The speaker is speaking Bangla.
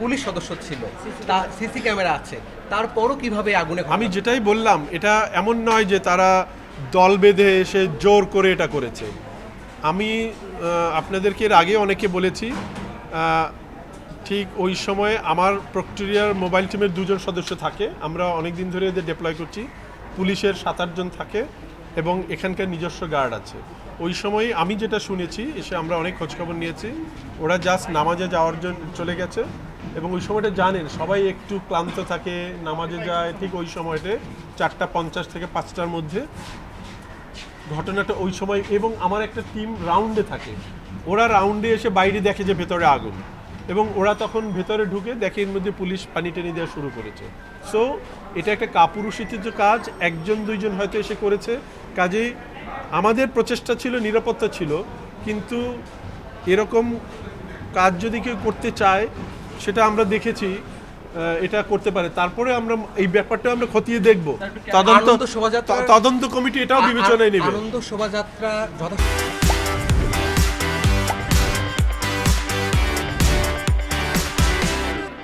পুলিশ সদস্য ছিল। তা সিসি ক্যামেরা আছে। তারপরও কীভাবে আগুনে আমি যেটাই বললাম, এটা এমন নয় যে তারা দল বেঁধে এসে জোর করে এটা করেছে। আমি আপনাদেরকে এর আগে অনেকে বলেছি ঠিক ওই সময়ে আমার প্রক্টোরিয়ার মোবাইল টিমের দুজন সদস্য থাকে। আমরা অনেক দিন ধরে এদের ডিপ্লয় করছি। পুলিশের সাত আটজন থাকে এবং এখানকার নিজস্ব গার্ড আছে। ওই সময় আমি যেটা শুনেছি, এসে আমরা অনেক খোঁজখবর নিয়েছি। ওরা জাস্ট নামাজে যাওয়ার জন্য চলে গেছে। এবং ওই সময়টা জানেন, সবাই একটু ক্লান্ত থাকে, নামাজে যায়, ঠিক ওই সময়তে চারটা পঞ্চাশ থেকে পাঁচটার মধ্যে। ঘটনাটা ওই সময় এবং আমার একটা টিম রাউন্ডে থাকে। ওরা রাউন্ডে এসে বাইরে দেখে যে ভেতরে আগুন। এবং ওরা তখন ভেতরে ঢুকে দেখে এর মধ্যে পুলিশ পানি টেনে দেওয়া শুরু করেছে। সো এটা একটা কাপুরুষিত কাজ, একজন, দুইজন হয়তো এসে করেছে। কাজেই আমাদের প্রচেষ্টা ছিল, নিরাপত্তা ছিল। কিন্তু এরকম কাজ যদি কেউ করতে চায় সেটা আমরা দেখেছি এটা করতে পারে। তারপরে আমরা এই ব্যাপারটা আমরা খতিয়ে দেখব। তদন্ত শোভাযাত্রা- তদন্ত কমিটি এটাও বিবেচনায় নেবে। আনন্দ শোভাযাত্রা যথেষ্ট